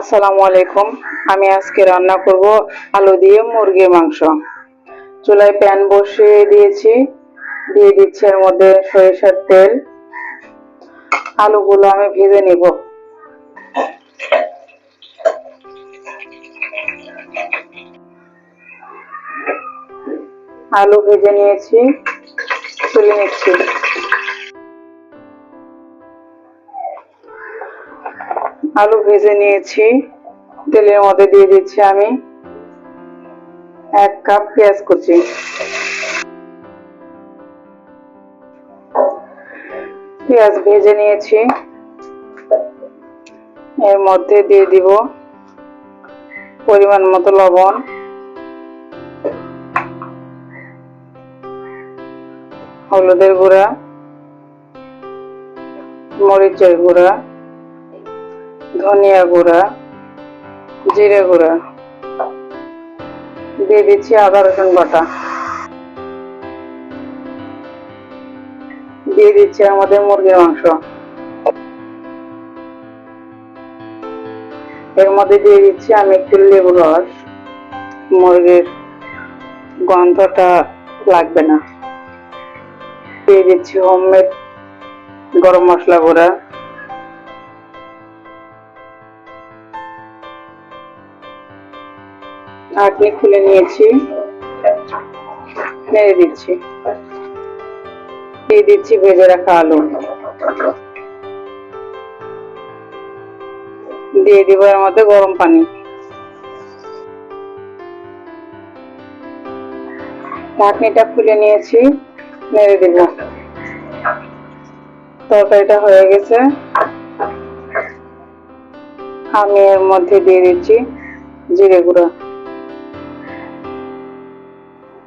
আসসালামু আলাইকুম। আমি আজকে রান্না করব আলু দিয়ে মুরগির মাংস। চুলায় প্যান বসিয়ে দিয়েছি। দিয়ে দিচ্ছি এর মধ্যে সরিষার তেল। আলুগুলো আমি ভেজে নিব। আলু ভেজে নিয়েছি। তুলে নিচ্ছি। আলু ভেজে নিয়েছি। তেলের মধ্যে দিয়ে দিচ্ছি আমি এক কাপ পেঁয়াজ কুচি। পেঁয়াজ ভেজে নিয়েছি। এর মধ্যে দিয়ে দিব পরিমাণ মতো লবণ। হলুদের গুঁড়া, মরিচের গুঁড়া। ধনিয়া গুঁড়া, জিরে গুঁড়া দিয়ে দিচ্ছি আদা, রসুন বাটা। দিয়ে দিচ্ছি আমাদের মুরগির মাংস। এর মধ্যে দিয়ে দিচ্ছি আমি একটু লেবু রস। মুরগির গন্ধটা লাগবে না। দিয়ে দিচ্ছি হোমমেড গরম মশলা গুঁড়া। ঢাকনি খুলে নিয়েছি। নেড়ে দিচ্ছি। দিয়ে দিচ্ছি ভেজে রাখা আলু। দিয়ে দিব এর মধ্যে গরম পানি। ঢাকনিটা খুলে নিয়েছি নেড়ে দিব। তরকারিটা হয়ে গেছে। আমি এর মধ্যে দিয়ে দিচ্ছি জিরে গুঁড়া।